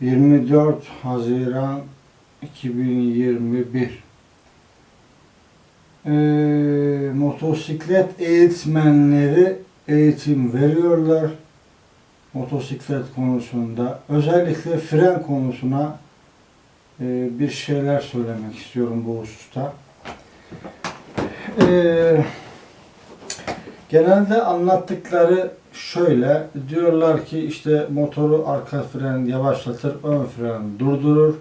24 Haziran 2021 Ee, motosiklet eğitmenleri eğitim veriyorlar. Motosiklet konusunda özellikle fren konusuna e, bir şeyler söylemek istiyorum bu hususta. Ee, genelde anlattıkları şöyle diyorlar ki işte motoru arka fren yavaşlatır, ön fren durdurur.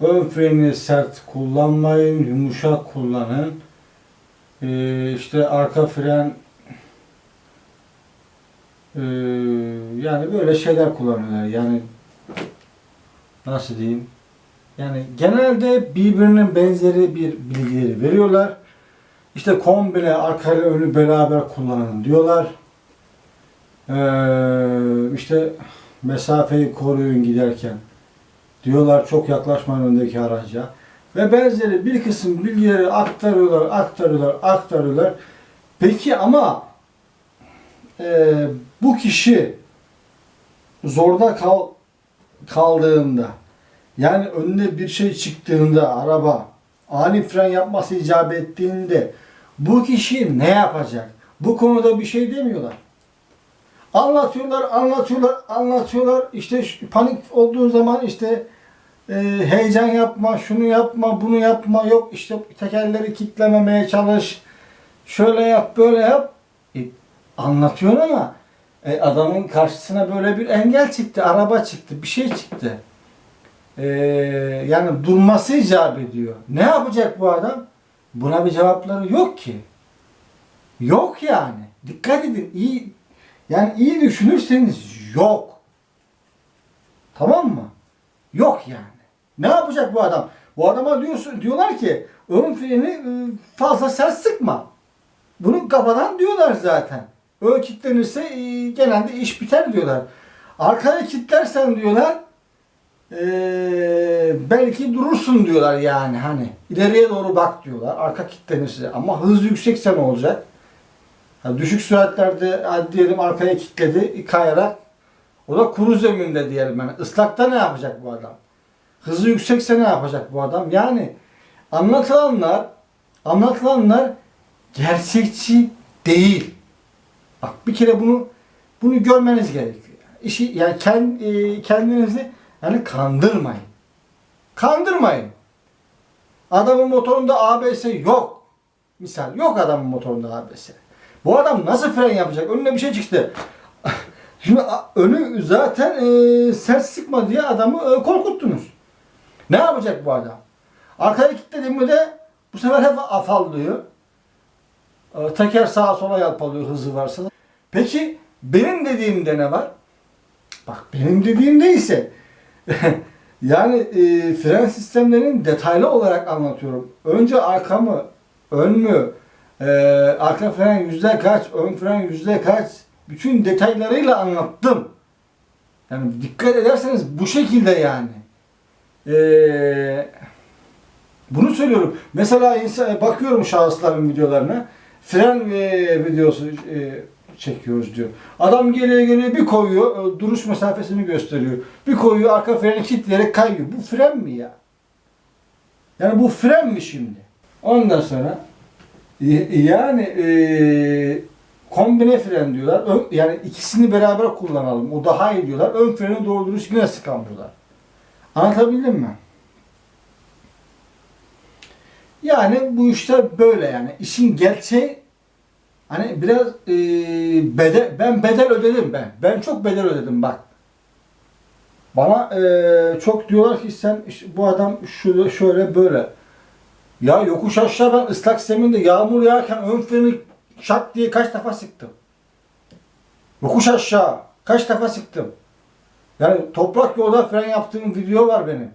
Ön freni sert kullanmayın, yumuşak kullanın. Ee, işte arka fren ee, yani böyle şeyler kullanıyorlar. Yani nasıl diyeyim? Yani genelde birbirinin benzeri bir bilgileri veriyorlar. İşte kombine arka ile önü beraber kullanın diyorlar. Ee, işte mesafeyi koruyun giderken diyorlar çok yaklaşmayın öndeki araca. Ve benzeri bir kısım bilgileri aktarıyorlar, aktarıyorlar, aktarıyorlar. Peki ama e, bu kişi zorda kal, kaldığında yani önüne bir şey çıktığında araba ani fren yapması icap ettiğinde bu kişi ne yapacak? Bu konuda bir şey demiyorlar. Anlatıyorlar, anlatıyorlar, anlatıyorlar. İşte panik olduğun zaman işte e, heyecan yapma, şunu yapma, bunu yapma, yok işte tekerleri kitlememeye çalış, şöyle yap, böyle yap. E, anlatıyorsun ama e, adamın karşısına böyle bir engel çıktı, araba çıktı, bir şey çıktı. E, yani durması icap ediyor. Ne yapacak bu adam? Buna bir cevapları yok ki. Yok yani. Dikkat edin. iyi yani iyi düşünürseniz yok. Tamam mı? Yok yani. Ne yapacak bu adam? Bu adama diyorsun diyorlar ki ön freni e, fazla sert sıkma. Bunu kafadan diyorlar zaten. Ön kilitlenirse e, genelde iş biter diyorlar. Arkaya kilitlersen diyorlar e, belki durursun diyorlar yani hani. ileriye doğru bak diyorlar. Arka kilitlenirse. Ama hız yüksekse ne olacak? Ha, düşük süratlerde diyelim arkaya kilitledi kayarak. O da kuru zeminde diyelim yani. Islakta ne yapacak bu adam? Hızı yüksekse ne yapacak bu adam? Yani anlatılanlar anlatılanlar gerçekçi değil. Bak bir kere bunu bunu görmeniz gerekiyor. İşi yani kend, e, kendinizi yani kandırmayın. Kandırmayın. Adamın motorunda ABS yok. Misal yok adamın motorunda ABS. Bu adam nasıl fren yapacak? Önüne bir şey çıktı. Şimdi önü zaten e, sert sıkma diye adamı e, korkuttunuz. Ne yapacak bu adam? Arkaya kilitlediğimde de bu sefer hep afallıyor. E, teker sağa sola yalpalıyor hızı varsa. Peki benim dediğimde ne var? Bak benim dediğimde ise yani e, fren sistemlerinin detaylı olarak anlatıyorum. Önce arka mı, ön mü, e, arka fren yüzde kaç, ön fren yüzde kaç, bütün detaylarıyla anlattım. Yani dikkat ederseniz bu şekilde yani. E, bunu söylüyorum. Mesela insan, bakıyorum şahısların videolarına. Fren e, videosu e, çekiyoruz diyor. Adam geriye geliyor bir koyuyor, e, duruş mesafesini gösteriyor. Bir koyuyor, arka freni kilitleyerek kayıyor. Bu fren mi ya? Yani bu fren mi şimdi? Ondan sonra y- yani e, kombine fren diyorlar. Ön- yani ikisini beraber kullanalım. O daha iyi diyorlar. Ön freni doğru duruş yine sıkamıyorlar. Anlatabildim mi? Yani bu işler böyle yani. İşin gerçeği hani biraz e, bedel, ben bedel ödedim ben. Ben çok bedel ödedim bak. Bana e, çok diyorlar ki sen işte bu adam şöyle şöyle böyle. Ya yokuş aşağı ben ıslak zeminde yağmur yağarken ön freni şak diye kaç defa sıktım. Yokuş aşağı kaç defa sıktım. Yani toprak yolda fren yaptığım video var benim.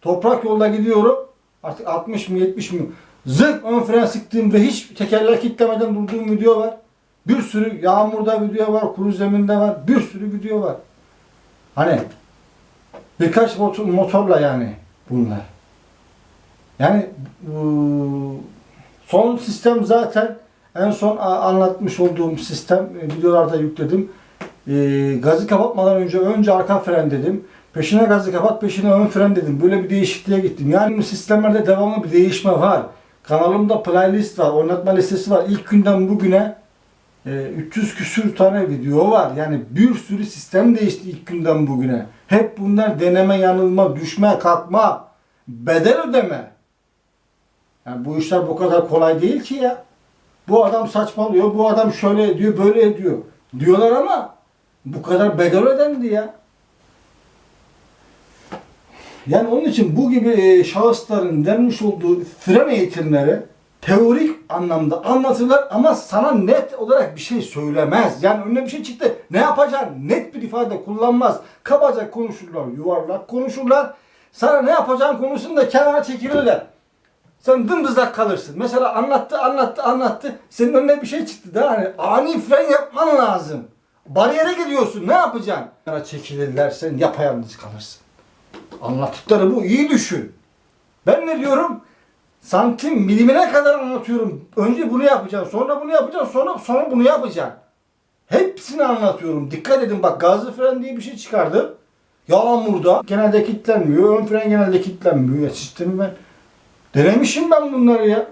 Toprak yolda gidiyorum. Artık 60 mı 70 mi? Zık ön fren sıktığım ve hiç tekerler kilitlemeden durduğum video var. Bir sürü yağmurda video var, kuru zeminde var. Bir sürü video var. Hani birkaç motor, motorla yani bunlar. Yani son sistem zaten en son anlatmış olduğum sistem e, videolarda yükledim. E, gazı kapatmadan önce önce arka fren dedim. Peşine gazı kapat, peşine ön fren dedim. Böyle bir değişikliğe gittim. Yani sistemlerde devamlı bir değişme var. Kanalımda playlist var, oynatma listesi var. İlk günden bugüne e, 300 küsür tane video var. Yani bir sürü sistem değişti ilk günden bugüne. Hep bunlar deneme, yanılma, düşme, kalkma, bedel ödeme. Yani bu işler bu kadar kolay değil ki ya. Bu adam saçmalıyor, bu adam şöyle ediyor, böyle ediyor. Diyorlar ama bu kadar bedel ödendi ya. Yani onun için bu gibi e, şahısların vermiş olduğu fren eğitimleri teorik anlamda anlatırlar ama sana net olarak bir şey söylemez. Yani önüne bir şey çıktı. Ne yapacaksın? Net bir ifade kullanmaz. Kabaca konuşurlar, yuvarlak konuşurlar. Sana ne yapacağın konusunda kenara çekilirler. Sen dımdızlak kalırsın. Mesela anlattı, anlattı, anlattı. Senin önüne bir şey çıktı da hani ani fren yapman lazım. Bariyere gidiyorsun. Ne yapacaksın? Kenara çekilirler. Sen yapayalnız kalırsın. Anlattıkları bu. İyi düşün. Ben ne diyorum? Santim milimine kadar anlatıyorum. Önce bunu yapacaksın, sonra bunu yapacaksın, sonra sonra bunu yapacaksın. Hepsini anlatıyorum. Dikkat edin bak gazlı fren diye bir şey çıkardım. Yağmurda genelde kilitlenmiyor. Ön fren genelde kilitlenmiyor. Ya sistemi ben denemişim ben bunları ya.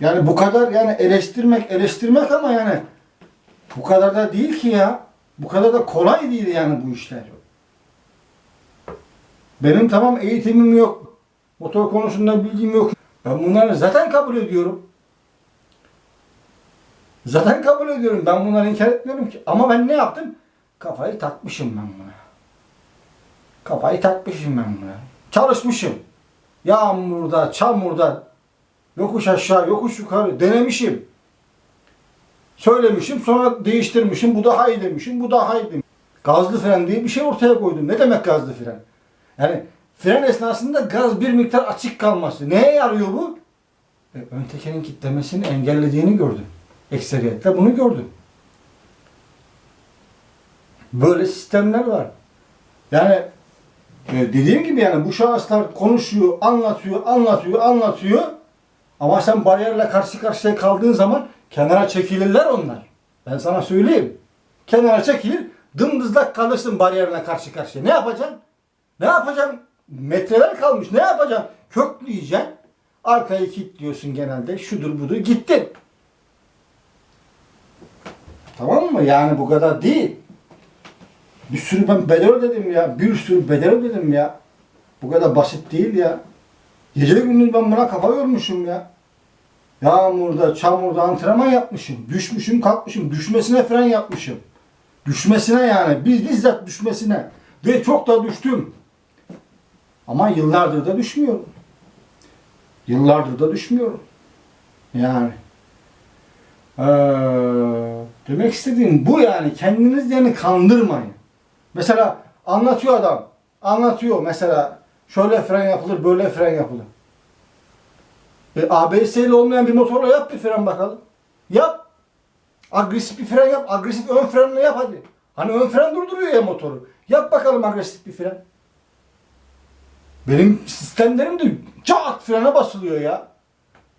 Yani bu kadar yani eleştirmek eleştirmek ama yani bu kadar da değil ki ya. Bu kadar da kolay değil yani bu işler. Benim tamam eğitimim yok. Motor konusunda bilgim yok. Ben bunları zaten kabul ediyorum. Zaten kabul ediyorum. Ben bunları inkar etmiyorum ki. Ama ben ne yaptım? Kafayı takmışım ben buna. Kafayı takmışım ben buna. Çalışmışım. Yağmurda, çamurda, yokuş aşağı, yokuş yukarı denemişim. Söylemişim, sonra değiştirmişim. Bu daha iyi demişim, bu daha iyi demişim. Gazlı fren diye bir şey ortaya koydum. Ne demek gazlı fren? Yani fren esnasında gaz bir miktar açık kalması. Neye yarıyor bu? E, ön tekerin kitlemesini engellediğini gördüm. Ekseriyetle bunu gördüm. Böyle sistemler var. Yani e, dediğim gibi yani bu şahıslar konuşuyor, anlatıyor, anlatıyor, anlatıyor. Ama sen bariyerle karşı karşıya kaldığın zaman kenara çekilirler onlar. Ben sana söyleyeyim. Kenara çekilir, dımdızlak kalırsın bariyerle karşı karşıya. Ne yapacaksın? Ne yapacaksın? Metreler kalmış. Ne yapacaksın? Kökleyeceksin. Arkayı kilitliyorsun genelde. Şudur budur. Gittin. Tamam mı? Yani bu kadar değil. Bir sürü ben bedel ödedim ya. Bir sürü bedel ödedim ya. Bu kadar basit değil ya. Gece gündüz ben buna kafa yormuşum ya. Yağmurda, çamurda antrenman yapmışım. Düşmüşüm, kalkmışım. Düşmesine fren yapmışım. Düşmesine yani. Biz bizzat düşmesine. Ve çok da düştüm. Ama yıllardır da düşmüyorum. Yıllardır da düşmüyorum. Yani. Ee, demek istediğim bu yani. Kendiniz yani kandırmayın. Mesela anlatıyor adam. Anlatıyor mesela şöyle fren yapılır, böyle fren yapılır. E, ABS'li olmayan bir motorla yap bir fren bakalım. Yap. Agresif bir fren yap. Agresif ön frenle yap hadi. Hani ön fren durduruyor ya motoru. Yap bakalım agresif bir fren. Benim sistemlerim de çat frene basılıyor ya.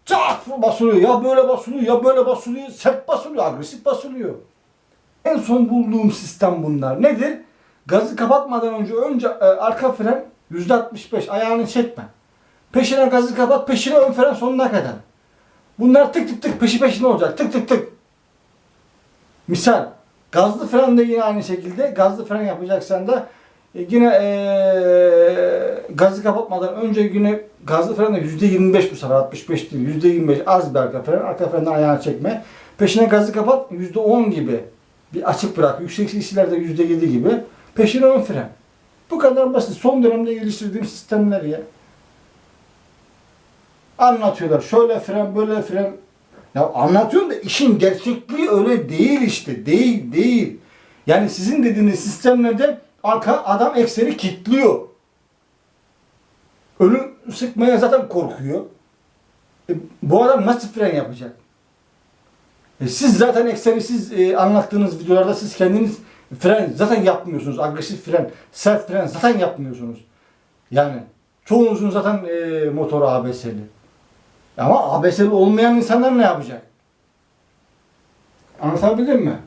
Çat basılıyor. Ya böyle basılıyor ya böyle basılıyor. Sert basılıyor. Agresif basılıyor. En son bulduğum sistem bunlar. Nedir? Gazı kapatmadan önce önce e, arka fren %65 ayağını çekme. Peşine gazı kapat, peşine ön fren sonuna kadar. Bunlar tık tık tık peşi peşine olacak. Tık tık tık. Misal gazlı fren de yine aynı şekilde gazlı fren yapacaksan da e, yine e, gazı kapatmadan önce yine gazlı fren de %25 bu sefer 65 değil %25 az bir arka fren arka frenden ayağını çekme. Peşine gazı kapat %10 gibi bir açık bırak. Yüksek seslerde %7 gibi. Peşine ön fren. Bu kadar basit. Son dönemde geliştirdiğim sistemler ya. Anlatıyorlar. Şöyle fren, böyle fren. Ya anlatıyorum da işin gerçekliği öyle değil işte. Değil, değil. Yani sizin dediğiniz sistemlerde arka adam ekseni kilitliyor. Önü sıkmaya zaten korkuyor. E, bu adam nasıl fren yapacak? E, siz zaten ekseni siz e, anlattığınız videolarda siz kendiniz fren zaten yapmıyorsunuz. Agresif fren, sert fren zaten yapmıyorsunuz. Yani çoğunuzun zaten e, motoru ABS'li. Ama ABS'li olmayan insanlar ne yapacak? Anlatabildim mi?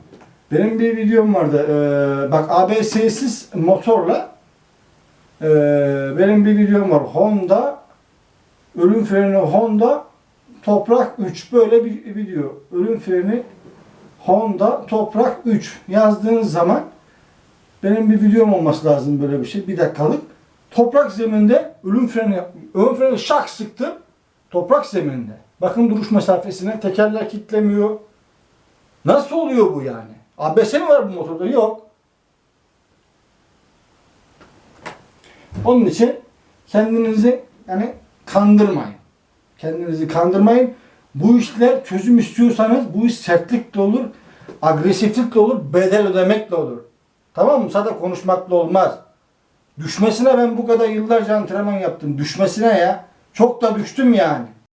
Benim bir videom vardı. Ee, bak ABS'siz motorla ee, benim bir videom var. Honda ölüm freni Honda toprak 3 böyle bir video. Ölüm freni Honda toprak 3 yazdığınız zaman benim bir videom olması lazım böyle bir şey. Bir dakikalık. Toprak zeminde ölüm freni, ön freni şak sıktım. Toprak zeminde. Bakın duruş mesafesine tekerler kitlemiyor. Nasıl oluyor bu yani? ABS mi var bu motorda? Yok. Onun için kendinizi yani kandırmayın. Kendinizi kandırmayın. Bu işler çözüm istiyorsanız bu iş sertlikle olur, agresiflikle olur, bedel ödemekle olur. Tamam mı? Sadece konuşmakla olmaz. Düşmesine ben bu kadar yıllarca antrenman yaptım. Düşmesine ya. Çok da düştüm yani.